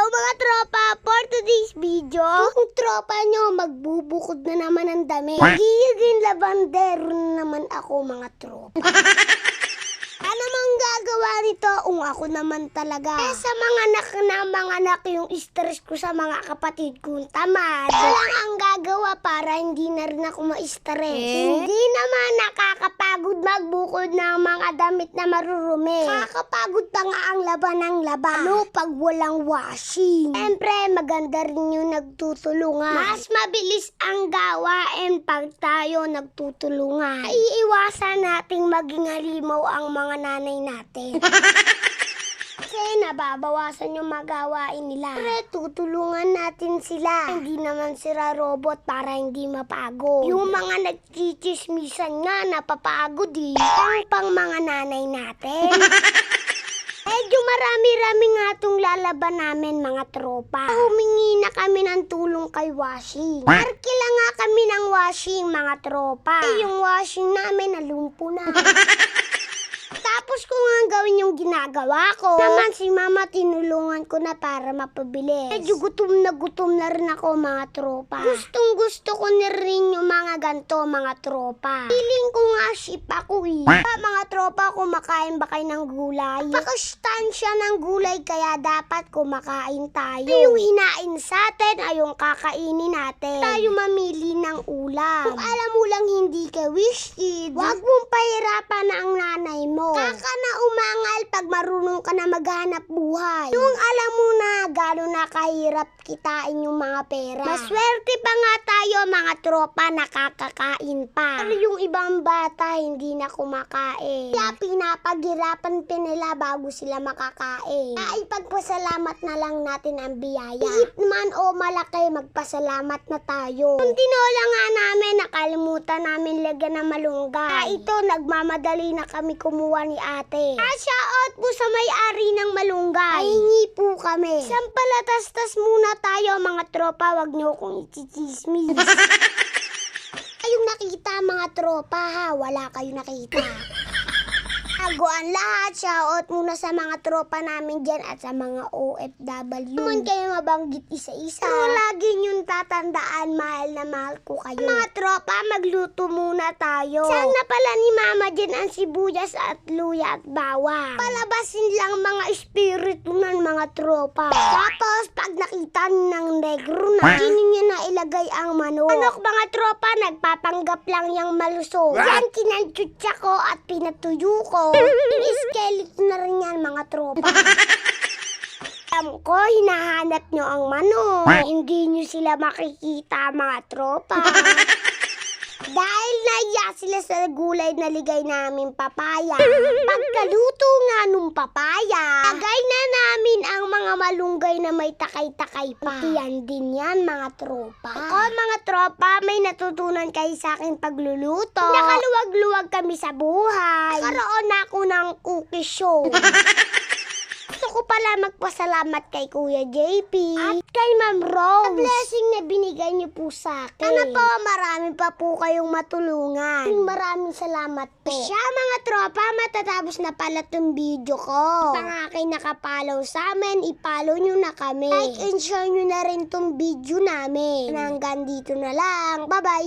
Hello mga tropa! For today's video, kung tropa nyo magbubukod na naman ng dami. Magiging labandero na naman ako mga tropa. ano mang gagawa nito kung ako naman talaga? Eh sa mga anak na mga anak yung stress ko sa mga kapatid kong tamad. Walang ang gagawa para hindi na rin ako ma-stress. Hindi naman nakakapagod magbukod ng mga damit na marurumi. Kakapagod pa nga ang laban ng laba. Ano pag walang washing? Siyempre, maganda rin yung nagtutulungan. Mas mabilis ang gawain pag tayo nagtutulungan. Iiwasan nating maging halimaw ang mga nanay natin. Kasi nababawasan yung magawain nila. Pre, tutulungan natin sila. Hindi naman sila robot para hindi mapagod. Yung mga nagchichismisan nga, napapagod eh. Ang pang mga nanay natin. Medyo marami-rami nga itong lalaban namin mga tropa. Humingi na kami ng tulong kay washing. Markila nga kami ng washing mga tropa. Eh, yung washing namin nalumpo na. Tapos ko nga gawin yung ginagawa ko. Naman si mama tinulungan ko na para mapabilis. Medyo gutom na gutom na rin ako mga tropa. Gustong gusto ko na rin yung mga ganto mga tropa. Feeling ko nga ship ako eh. Pa, mga tropa kumakain ba kayo ng gulay? Pakastansya ng gulay kaya dapat kumakain tayo. Yung hinain sa atin ay yung kakainin natin. Tayo mamili ng ulam. Kung alam mo lang hindi ka wish kid, wag mong pahirapan na ang nanay mo. Kaka na umangal pag marunong ka na maghanap buhay. Yung alam mo na gano'n na kahirap kitain yung mga pera. Maswerte pa nga tayo mga tropa nakakakain pa. Pero yung ibang bata hindi na kumakain. Kaya pinapaghirapan pa nila bago sila makakain. Kaya ipagpasalamat na lang natin ang biyaya. Ihip man o malaki magpasalamat na tayo. Kung tinola nga namin nakalimutan namin lagyan ng malunggay. Kaya ito nagmamadali na kami kumuha ni ate. Ah, shout po sa may-ari ng malunggay. Pahingi po kami. Isang palatastas muna tayo mga tropa, wag niyo akong ichichismis. Kayong nakita mga tropa ha, wala kayong nakita. Aguan lahat, shoutout muna sa mga tropa namin dyan at sa mga OFW. Naman kayo mabanggit isa-isa. Pero lagi niyong tatandaan, mahal na mahal ko kayo. Mga tropa, magluto muna tayo. Saan na pala ni mama dyan ang sibuyas at luya at bawang? Palabasin lang mga espiritu ng mga tropa. Tapos, nakita ng negro na, hindi niya na ilagay ang manok. Manok mga tropa, nagpapanggap lang yung malusog. Yan, kinanchutsa ko at pinatuyo ko. Skeleton na rin yan mga tropa. Alam ko, hinahanap nyo ang manok. Hindi nyo sila makikita mga tropa. Dahil naiya sila sa gulay na ligay namin papaya. Pagkaluto nga nung papaya, lagay na namin ang mga malunggay na may takay-takay pa. Yan din yan mga tropa. Ako mga tropa, may natutunan kayo sa akin pagluluto. Nakaluwag-luwag kami sa buhay. Karoon ako ng cookie show. Pala magpasalamat kay Kuya JP at kay Ma'am Rose. Sa blessing na binigay niyo po sa akin. Sana po marami pa po kayong matulungan. Maraming salamat po. Siya mga tropa, matatapos na pala tong video ko. Pang aking nakapalaw sa amin, ipalo nyo na kami. Like and share nyo na rin tong video namin. Hanggang dito na lang. Bye-bye!